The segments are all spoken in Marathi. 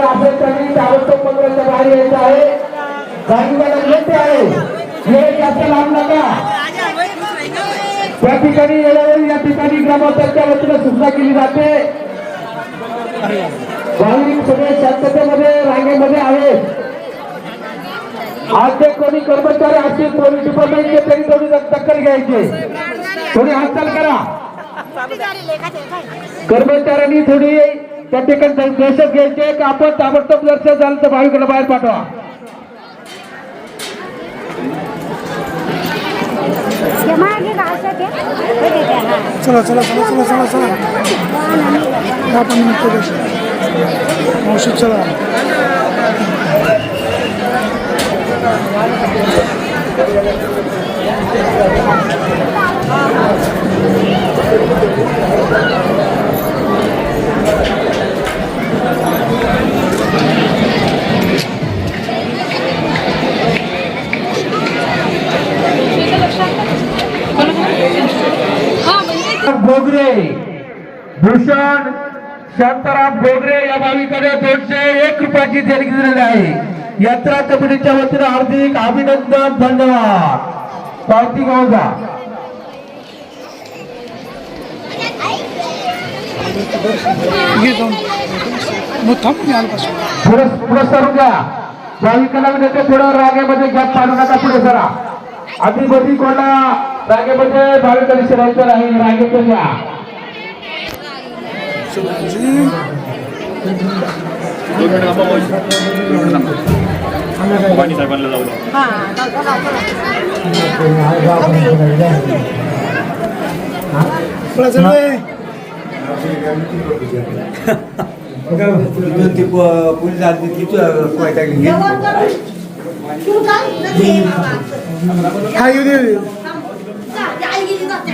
जर असेल त्यांनी ताबडतोब बाहेर यायचं आहे. काही येते आहे. वेळ जास्त लांब नका. त्या ठिकाणी येणारे या ठिकाणी ग्रामपंचायतच्या वतीनं सूचना केली जाते. भाविक सगळे शांततेमध्ये रांगेमध्ये आहेत. आज ते कोणी कर्मचारी असतील पोलीस डिपार्टमेंटचे तरी थोडी दखल घ्यायची. थोडी हालचाल करा. कर्मचाऱ्यांनी थोडी त्या ठिकाणी दहशत घ्यायची की आपण ताबडतोब दर्शन झालं तर भाविकांना बाहेर पाठवा. हे मागे का असं ते. हे देते, हा. चला चला चला चला चला चला. दहा पंधरा मिनिटं मावशी चला. बोगरे म्हणजे भूषण शांताराम बोगरे या भाविकाने दोनशे एक रुपयाची देणगी दिलेली आहे. यात्रा कमिटीच्या वतीने हार्दिक अभिनंदन धन्यवाद. पावती घेऊन जा. ये पुढे पुढे सरून घ्या भाविकाला विनंती थोडं रागेमध्ये गॅप पाडू नका पुढे सरा आधी कोणा रागेमध्ये भाविकांनी शिरायचं नाही रागेत घ्या पाणी साहेबांना जाऊ ती पोलीस आली किती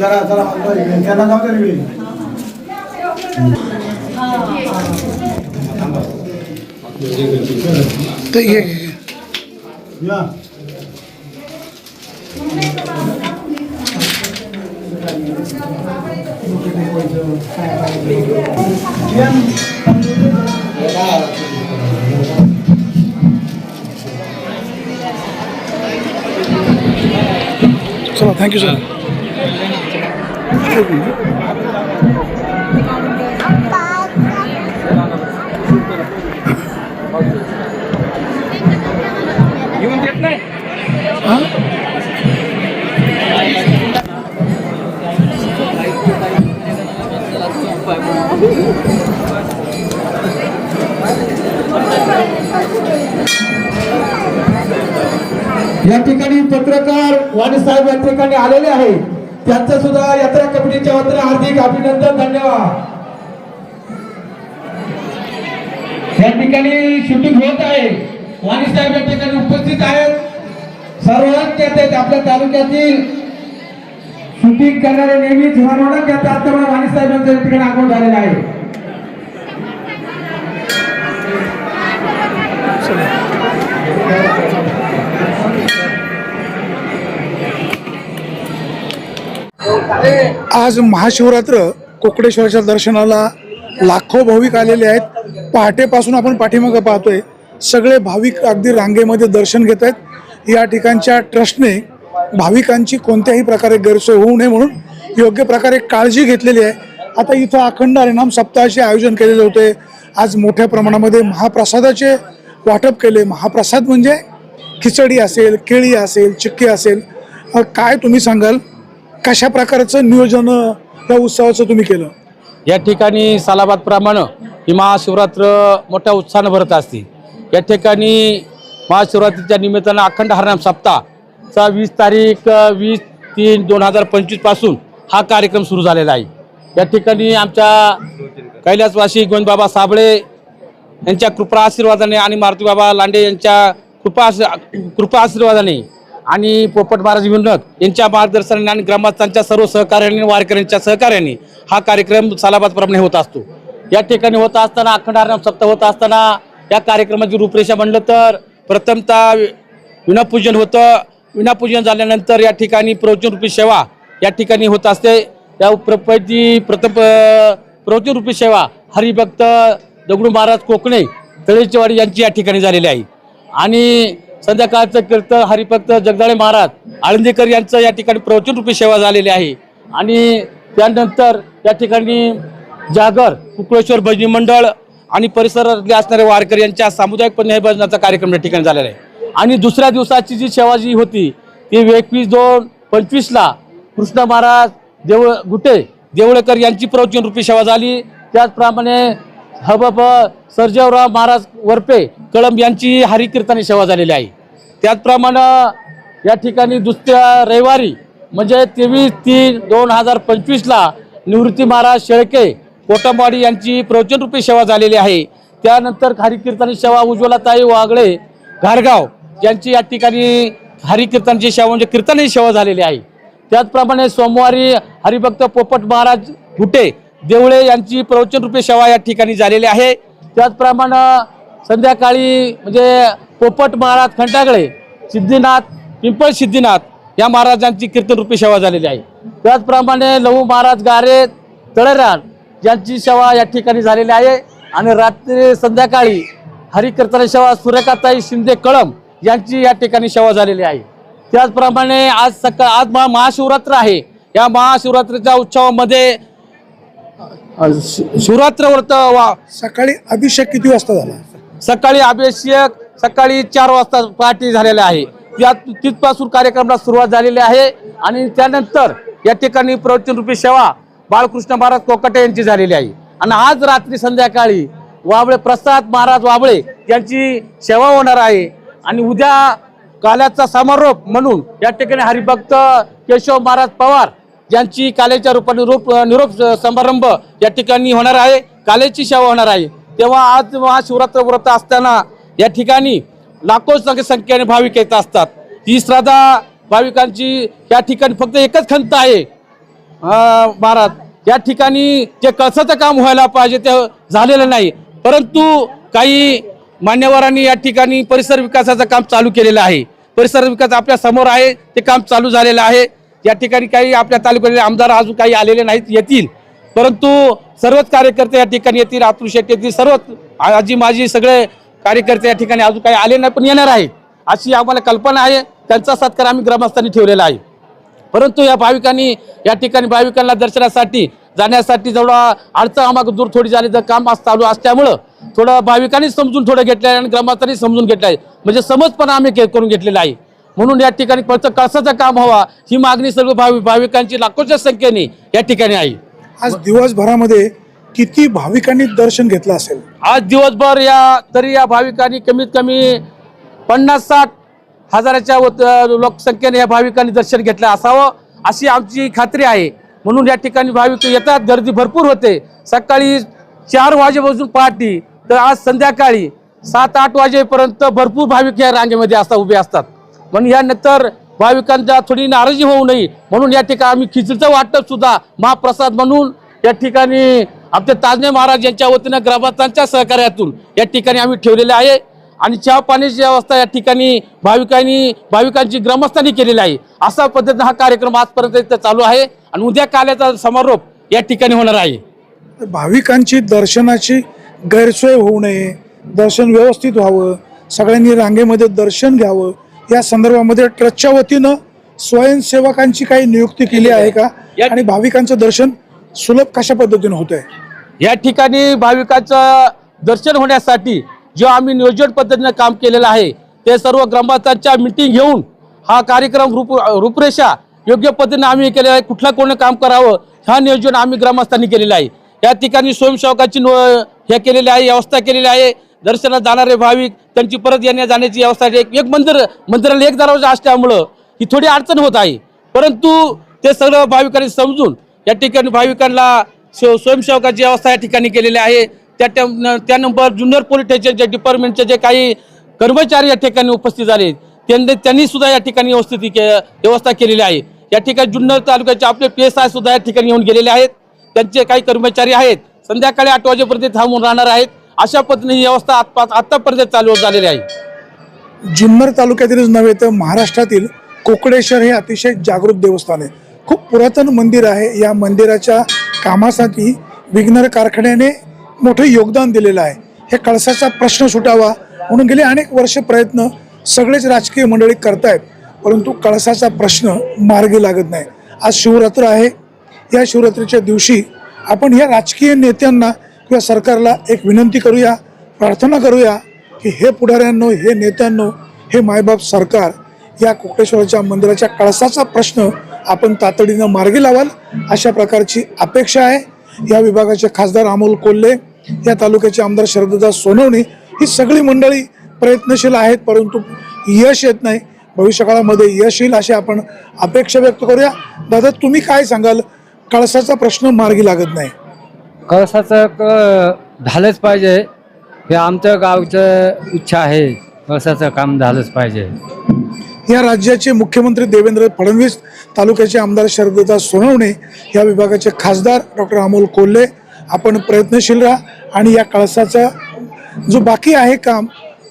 चला चला त्यांना जाऊ दे रे. तर ये ये, ये. या चला थँक्यू सर येऊन देत नाही? या ठिकाणी पत्रकार वाणी साहेब या ठिकाणी आलेले आहेत. त्यांचं सुद्धा यात्रा कमिटीच्या वतीने हार्दिक अभिनंदन धन्यवाद. या ठिकाणी शूटिंग होत आहे. वाणी साहेब या ठिकाणी उपस्थित आहेत. सर्वांना आहेत आपल्या तालुक्यातील. शूटिंग करणारे नेहमीच म्हणून त्याचप्रमाणे वाणी साहेब यांचं या ठिकाणी आगमन झालेलं आहे. आज महाशिवरात्र कोकडेश्वराच्या दर्शनाला लाखो भाविक आलेले आहेत. पहाटेपासून आपण पाठीमागं पाहतोय. सगळे भाविक अगदी रांगेमध्ये दर्शन घेत आहेत. या ठिकाणच्या ट्रस्टने भाविकांची कोणत्याही प्रकारे गैरसोय होऊ नये म्हणून योग्य प्रकारे काळजी घेतलेली आहे. आता इथं अखंड हरिणाम सप्ताहाचे आयोजन केलेले होते. आज मोठ्या प्रमाणामध्ये महाप्रसादाचे वाटप केले. महाप्रसाद म्हणजे खिचडी असेल केळी असेल चिक्की असेल. काय तुम्ही सांगाल? कशा प्रकारचं नियोजन या उत्सवाचं तुम्ही केलं? या ठिकाणी सालाबादप्रमाणे ही महाशिवरात्र मोठ्या उत्साहानं भरत असते. या ठिकाणी महाशिवरात्रीच्या निमित्तानं अखंड हरनाम सप्ताहचा वीस तारीख वीस तीन दोन हजार पंचवीसपासून हा कार्यक्रम सुरू झालेला आहे. या ठिकाणी आमच्या कैलासवासी गोविंदबाबा साबळे यांच्या कृपा आशीर्वादाने आणि मारुती बाबा लांडे यांच्या कृपा कृपा आशीर्वादाने आणि पोपट महाराज विनोद यांच्या मार्गदर्शनाने आणि ग्रामस्थांच्या सर्व सहकार्याने वारकऱ्यांच्या सहकार्याने हा कार्यक्रम सालाबादप्रमाणे होत असतो. या ठिकाणी होत असताना अखंड सप्त सप्ताह होत असताना या कार्यक्रमाची रूपरेषा म्हणलं तर प्रथमतः विनापूजन होतं. विनापूजन झाल्यानंतर या ठिकाणी प्रवचनरूपी सेवा या ठिकाणी होत असते. या प्रपती प्रथम प्रवचनरूपी सेवा हरिभक्त दगडू महाराज कोकणे तळेचेवाडी यांची या ठिकाणी झालेली आहे. आणि संध्याकाळचं कीर्तन हरिपंत जगदाळे महाराज आळंदीकर यांचं या ठिकाणी प्रवचनरूपी सेवा झालेली आहे. आणि त्यानंतर या ठिकाणी जागर कुकळेश्वर भजनी मंडळ आणि परिसरातले असणारे वारकर यांच्या सामुदायिक पुण्य भजनाचा कार्यक्रम या ठिकाणी झालेला आहे. आणि दुसऱ्या दिवसाची जी सेवा जी होती ती एकवीस दोन पंचवीसला कृष्ण महाराज देवळ गुटे देवळेकर यांची प्रवचन रूपी सेवा झाली. त्याचप्रमाणे हबब सर्जेवराव महाराज वरपे कळंब यांची हरिकीर्तनी सेवा झालेली आहे. त्याचप्रमाणे या ठिकाणी दुसऱ्या रविवारी म्हणजे तेवीस तीन दोन हजार पंचवीसला निवृत्ती महाराज शेळके कोटमवाडी यांची प्रवचनरूपी सेवा झालेली आहे. त्यानंतर हरिकीर्तनी सेवा उज्ज्वलाताई वागळे घारगाव यांची या ठिकाणी हरिकीर्तनची सेवा म्हणजे कीर्तनी सेवा झालेली आहे. त्याचप्रमाणे सोमवारी हरिभक्त पोपट महाराज हुटे देवळे यांची प्रवचनरूपी सेवा या ठिकाणी झालेली आहे. त्याचप्रमाणे संध्याकाळी म्हणजे पोपट महाराज खंडागळे सिद्धिनाथ पिंपळ सिद्धिनाथ या महाराजांची कीर्तनरूपी सेवा झालेली आहे. त्याचप्रमाणे लहू महाराज गारे तळेरान यांची सेवा या ठिकाणी झालेली आहे. आणि रात्री संध्याकाळी हरिकीर्तन सेवा सूर्यकाताई शिंदे कळम यांची या ठिकाणी सेवा झालेली आहे. त्याचप्रमाणे आज सकाळ आज महा महाशिवरात्र आहे. या महाशिवरात्रीच्या उत्सवामध्ये शिवरात्र व्रत वा सकाळी अभिषेक किती वाजता झाला? सकाळी अभिषेक सकाळी चार वाजता पार्टी झालेला आहे. त्या तिथपासून कार्यक्रमाला सुरुवात झालेली आहे आणि त्यानंतर या ठिकाणी प्रवचनरूपी सेवा बाळकृष्ण महाराज कोकटे यांची झालेली आहे. आणि आज रात्री संध्याकाळी वाबळे प्रसाद महाराज वाबळे यांची सेवा होणार आहे. आणि उद्या काल्याचा समारोप म्हणून या ठिकाणी हरिभक्त केशव महाराज पवार यांची कालेच्या रूपाने रूप निरोप समारंभ या ठिकाणी होणार आहे कालेची सेवा होणार आहे. तेव्हा आज महाशिवरात्र व्रत असताना या ठिकाणी लाखो संख्येने भाविक येत असतात. ही श्रद्धा भाविकांची या ठिकाणी फक्त एकच खंत आहे महाराज. या ठिकाणी जे कळसाचं काम व्हायला पाहिजे ते झालेलं नाही. परंतु काही मान्यवरांनी या ठिकाणी परिसर विकासाचं काम चालू केलेलं आहे. परिसर विकास आपल्यासमोर आहे ते काम चालू झालेलं आहे. या ठिकाणी काही आपल्या तालुक्यातील आमदार अजून काही आलेले नाहीत येतील. परंतु सर्वच कार्यकर्ते या ठिकाणी येतील अतुल शेट येतील सर्वच आजी माझी सगळे कार्यकर्ते या ठिकाणी अजून काही आले नाही पण येणार आहे अशी आम्हाला कल्पना आहे त्यांचा सत्कार आम्ही ग्रामस्थांनी ठेवलेला आहे. परंतु या भाविकांनी या ठिकाणी भाविकांना दर्शनासाठी जाण्यासाठी जेवढा अडचण आम्हाला दूर थोडी झाली तर काम चालू असल्यामुळं थोडं भाविकांनी समजून थोडं घेतलं आहे आणि ग्रामस्थांनी समजून घेतलं आहे म्हणजे समजपणा आम्ही करून घेतलेला आहे. म्हणून या ठिकाणी फक्त कळसाचं काम व्हावा ही मागणी सर्व भावि भाविकांची लाखोच्या संख्येने या ठिकाणी आहे. आज दिवसभरामध्ये किती भाविकांनी दर्शन घेतलं असेल? आज दिवसभर या तरी या भाविकांनी कमीत कमी पन्नास साठ हजाराच्या लोकसंख्येने या भाविकांनी दर्शन घेतलं असावं अशी आमची खात्री आहे. म्हणून या ठिकाणी भाविक येतात गर्दी भरपूर होते. सकाळी चार वाजेपासून पहाटी तर आज संध्याकाळी सात आठ वाजेपर्यंत भरपूर भाविक या रांगेमध्ये असतात उभे असतात. म्हणून यानंतर भाविकांच्या थोडी नाराजी होऊ नये. म्हणून या ठिकाणी आम्ही खिचडीचं वाटप सुद्धा महाप्रसाद म्हणून या ठिकाणी आपले ताजने महाराज यांच्या वतीनं ग्रामस्थांच्या सहकार्यातून या ठिकाणी आम्ही ठेवलेले आहे. आणि चहा पाण्याची व्यवस्था या ठिकाणी भाविकांनी भाविकांची ग्रामस्थांनी केलेली आहे. अशा पद्धतीनं हा कार्यक्रम आजपर्यंत इथं चालू आहे आणि उद्या काल्याचा समारोप या ठिकाणी होणार आहे. भाविकांची दर्शनाची गैरसोय होऊ नये. दर्शन व्यवस्थित व्हावं. सगळ्यांनी रांगेमध्ये दर्शन घ्यावं. या संदर्भामध्ये ट्रस्टच्या वतीनं स्वयंसेवकांची काही नियुक्ती केली आहे का? आणि भाविकांचं दर्शन सुलभ कशा पद्धतीनं होत आहे या ठिकाणी भाविकांचं दर्शन होण्यासाठी जे आम्ही नियोजन पद्धतीने काम केलेलं आहे ते सर्व ग्रामस्थांच्या मिटिंग घेऊन हा कार्यक्रम रूप रूपरेषा योग्य पद्धतीने आम्ही केलेला आहे. कुठलं कोणी काम करावं हा नियोजन आम्ही ग्रामस्थांनी केलेलं आहे. या ठिकाणी स्वयंसेवकाची हे केलेली आहे व्यवस्था केलेली आहे. दर्शनात जाणारे भाविक त्यांची परत येण्या जाण्याची व्यवस्था एक एक मंदिर मंदिराला एक दरवाजा असल्यामुळं ही थोडी अडचण होत आहे. परंतु ते सगळं भाविकांनी समजून या ठिकाणी भाविकांना स्वयंसेवकाची व्यवस्था या ठिकाणी केलेली आहे. त्या त्या- त्यानंतर जुन्नर पोलीस स्टेशनच्या डिपार्टमेंटचे जे काही कर्मचारी या ठिकाणी उपस्थित झाले त्यांनी त्यांनी सुद्धा या ठिकाणी व्यवस्थित के व्यवस्था केलेली आहे. या ठिकाणी जुन्नर तालुक्याचे आपले पी एस आय सुद्धा या ठिकाणी येऊन गेलेले आहेत. त्यांचे काही कर्मचारी आहेत. संध्याकाळी आठ वाजेपर्यंत थांबून राहणार आहेत. अशा पद्धतीने ही व्यवस्था आत्ता आत्तापर्यंत चालू झालेली आहे. जुन्नर तालुक्यातीलच नव्हे तर महाराष्ट्रातील कोकडेश्वर हे अतिशय जागृत देवस्थान आहे. खूप पुरातन मंदिर आहे. या मंदिराच्या कामासाठी विघ्नर कारखान्याने मोठं योगदान दिलेलं आहे. हे कळसाचा प्रश्न सुटावा म्हणून गेले अनेक वर्ष प्रयत्न सगळेच राजकीय मंडळी करतायत. परंतु कळसाचा प्रश्न मार्गी लागत नाही. आज शिवरात्र आहे. या शिवरात्रीच्या दिवशी आपण या राजकीय नेत्यांना किंवा सरकारला एक विनंती करूया प्रार्थना करूया की हे पुढाऱ्यांनो हे नेत्यांनो हे मायबाप सरकार या कोकटेश्वराच्या मंदिराच्या कळसाचा प्रश्न आपण तातडीनं मार्गी लावाल अशा प्रकारची अपेक्षा आहे. या विभागाचे खासदार अमोल कोल्हे या तालुक्याचे आमदार शरददास सोनवणे ही सगळी मंडळी प्रयत्नशील आहेत परंतु यश येत नाही. भविष्यकाळामध्ये यश येईल अशी आपण अपेक्षा व्यक्त करूया. दादा तुम्ही काय सांगाल? कळसाचा प्रश्न मार्गी लागत नाही. कळसाचं क झालंच पाहिजे. हे आमच्या गावचं इच्छा आहे कळसाचं काम झालंच पाहिजे. या राज्याचे मुख्यमंत्री देवेंद्र फडणवीस तालुक्याचे आमदार शरददास सोनवणे या विभागाचे खासदार डॉक्टर अमोल कोल्हे आपण प्रयत्नशील राहा आणि या कळसाचा जो बाकी आहे काम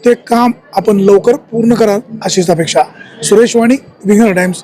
ते काम आपण लवकर पूर्ण कराल अशीच अपेक्षा. सुरेश वाणी विंगर टाइम्स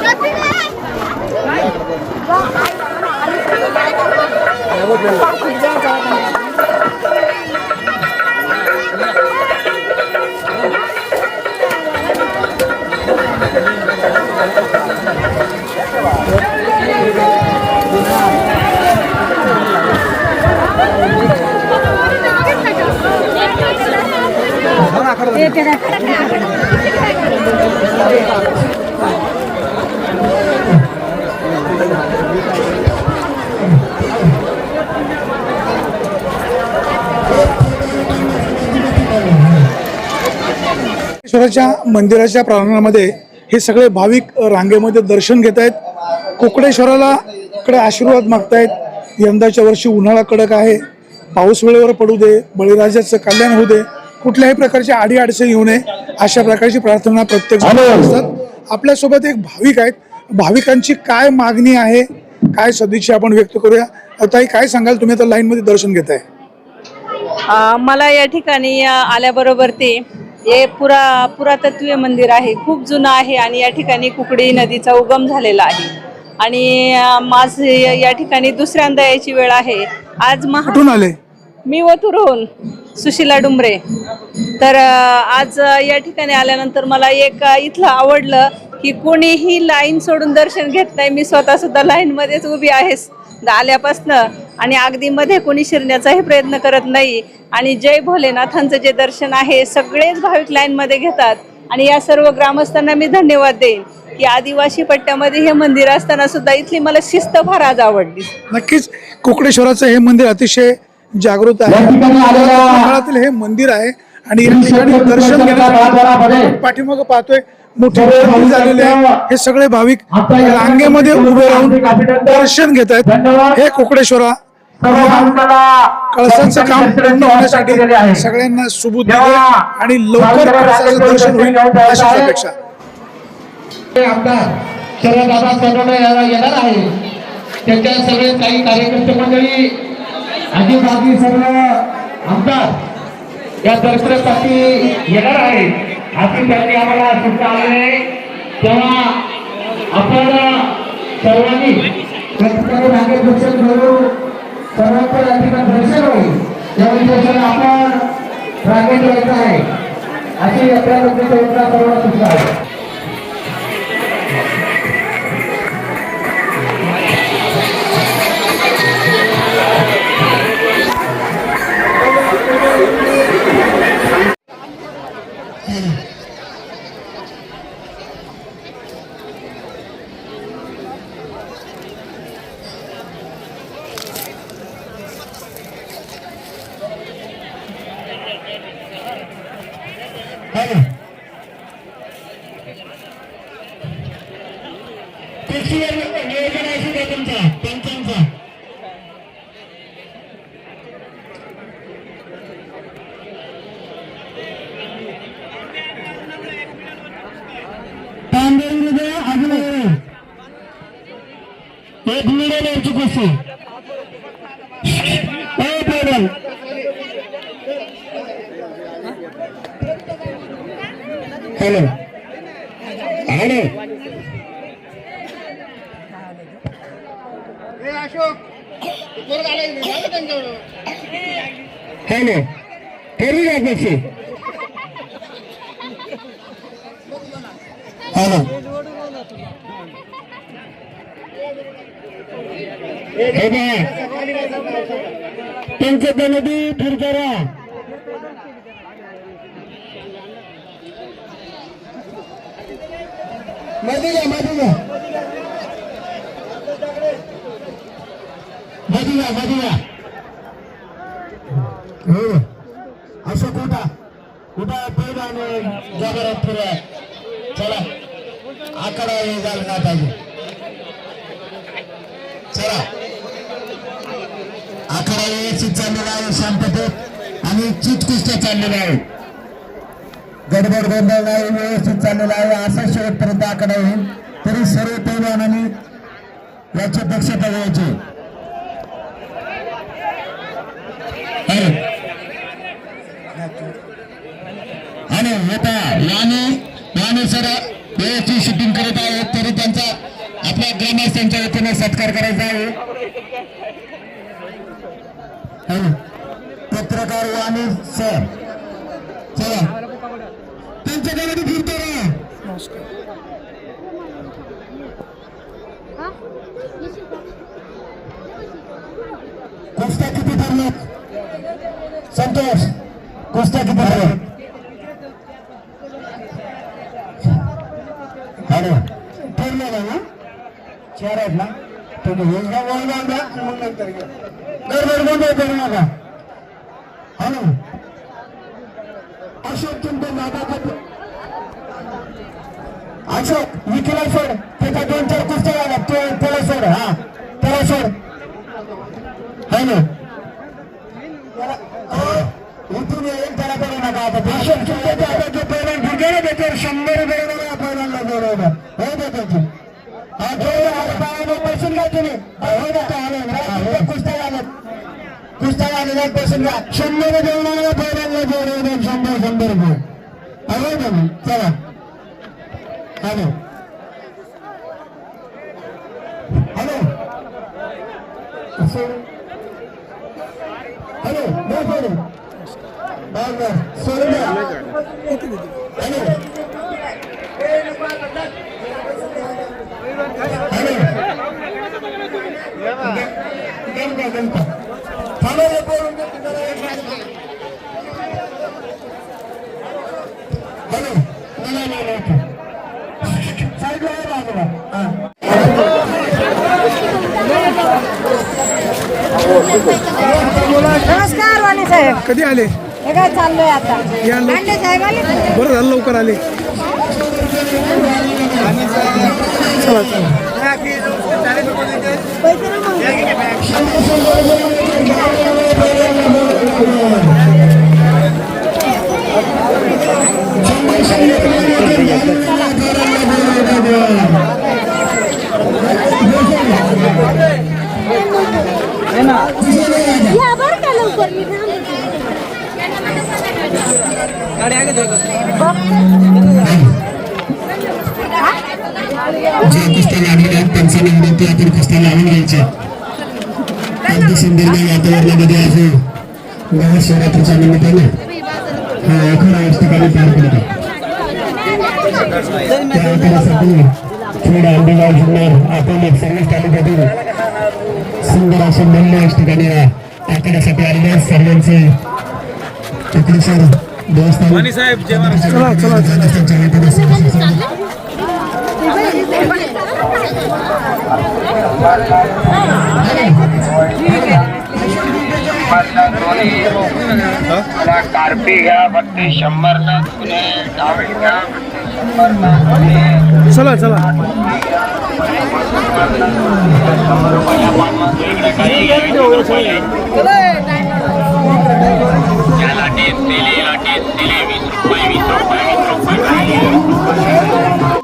¡Gracias! कोकडेश्वराच्या मंदिराच्या प्रांगणामध्ये हे सगळे भाविक रांगेमध्ये दर्शन घेत आहेत. कोकडेश्वराला कडे आशीर्वाद मागतायत. यंदाच्या वर्षी उन्हाळा कडक आहे. पाऊस वेळेवर पडू दे बळीराजाचं कल्याण होऊ दे. कुठल्याही प्रकारची आडी अडचण येऊ नये. अशा प्रकारची प्रार्थना प्रत्येक असतात आपल्यासोबत एक भाविक आहेत. भाविकांची काय मागणी आहे? काय सदिच्छा आपण व्यक्त करूया? ताई काय सांगाल? तुम्ही आता लाईनमध्ये दर्शन घेत आहे अ, मला या ठिकाणी आल्याबरोबर ते हे पुरा पुरातत्वीय मंदिर आहे खूप जुनं आहे आणि या ठिकाणी कुकडी नदीचा उगम झालेला आहे. आणि माझ या ठिकाणी दुसऱ्यांदा यायची वेळ आहे. आज महा कुठून आले? मी वतुरहून सुशिला डुंबरे तर अ, आज या ठिकाणी आल्यानंतर मला एक अ, इथलं आवडलं की कोणीही लाईन सोडून दर्शन घेत नाही. मी स्वतः सुद्धा लाईन मध्येच उभी आहे आल्यापासनं आणि अगदी मध्ये कोणी शिरण्याचाही प्रयत्न करत नाही. आणि जय भोलेनाथांचं जे दर्शन आहे सगळेच भाविक लाईन मध्ये घेतात. आणि या सर्व ग्रामस्थांना मी धन्यवाद देईन की आदिवासी पट्ट्यामध्ये हे मंदिर असताना सुद्धा इथली मला शिस्त फार आज आवडली. नक्कीच कोकडेश्वराचं हे मंदिर अतिशय जागृत आहे. या ठिकाणी आलेल्या काळातील हे मंदिर आहे आणि या ठिकाणी दर्शन पाठीमागं पाहतोय मोठी गर्दी झालेली आहे. हे सगळे भाविक रांगेमध्ये उभे राहून दर्शन घेत आहेत. हे कोकडेश्वरा कळसाचं काम पूर्ण होण्यासाठी सगळ्यांना सुबुद्धी दे आणि लवकर कळसाचं दर्शन होईल अशीच अपेक्षा. आमदार शरददादा सोनवणे याला येणार आहे त्याच्या सगळे काही कार्यकर्ते मंडळी आजीबाजी सर्व आमदार या दर्शनासाठी येणार आहेत. अशी त्यांनी आम्हाला आलेली आहे. तेव्हा आपण सर्वांनी मागे दर्शन करू सर्वांचं या दर्शन होईल. त्यावेळी दर्शन आपण रांगेत यायचं आहे. अशी आपल्या लोकांची योजना सर्वांना सुद्धा आहे. एक मिनिट यांची कुस्ती हॅलो हॅलो हॅलो करू या कशी हॅलो हे बघा पंचद नदी फिरकरा मध्ये घ्या मध्ये घ्या मध्ये घ्या मध्ये घ्या हो असं कुठा? कुठा पहिला आणि जबरात फिरा. चला आकडा हे झाला ना पाहिजे चला आकडा व्यवस्थित चाललेला आहे शांततेत आणि चित कुस्त्या चाललेल्या आहे. गडबड गोंधळ नाही व्यवस्थित चाललेला आहे. असा शेवटपर्यंत आकडा होईल तरी सर्व पैलवानांनी याची दक्षता घ्यायची आणि आता याने याने सर व्यवस्थित शूटिंग करत आहेत तरी त्यांचा आपल्या ग्रामस्थांच्या वतीने सत्कार करायचा आहे. पत्रकार वाणी सर चला त्यांच्या गावाने फिरतो ना. कुस्त्या किती ठरल्यात संतोष कुस्त्या किती ठरल्यात हॅलो ठरलं ना? चार आहेत ना? तुम्ही एकदा वळवा द्या मग नंतर घ्या. गडबड गोंधळ करू नका. हॅलो अशोक तुमच्या दादाचा अशोक विकीला सोड त्याच्या दोन चार कुस्त्या झाल्या तो त्याला सोड हा त्याला सोड हॅलो इथून येईल त्याला करू नका आता अशोक तुमच्या दादाचे पेमेंट घेतले ना त्याच्यावर शंभर रुपये बघा पहिल्यांदा बरोबर हो देतो तू हा. थोडं हात पायाने बसून घ्या तुम्ही हो देतो आले कुस्त्या झालेल्या बसून घ्या शंभर देऊन आला पहिल्यांदा बरोबर शंभर शंभर रुपये हॅलो ना मग चला हॅलो हॅलो असं हॅलो नमस्कार वाणी साहेब. कधी आले? हे काय चाललंय आता? या साहेब आले? बरं झालं लवकर आले. चला चला. पैसे ना मग. या बरं का लवकर अगदी सुंदर वातावरणामध्ये आज महाशिवरात्रीच्या निमित्ताने हा याच ठिकाणी पार पडतो. त्या आखाड्यासाठी खेड आंबेगाव जुन्नर अकोले सर्वच तालुक्यातील सुंदर असे याच ठिकाणी या आखाड्यासाठी आलेले आहेत. सर्वांचे चक्रेश्वर देवस्थान कार्पी घ्या फक्त शंभर ना तुने घ्या शंभर चला चला. या दिली लाटीत दिली वीस रुपये वीस रुपये वीस रुपये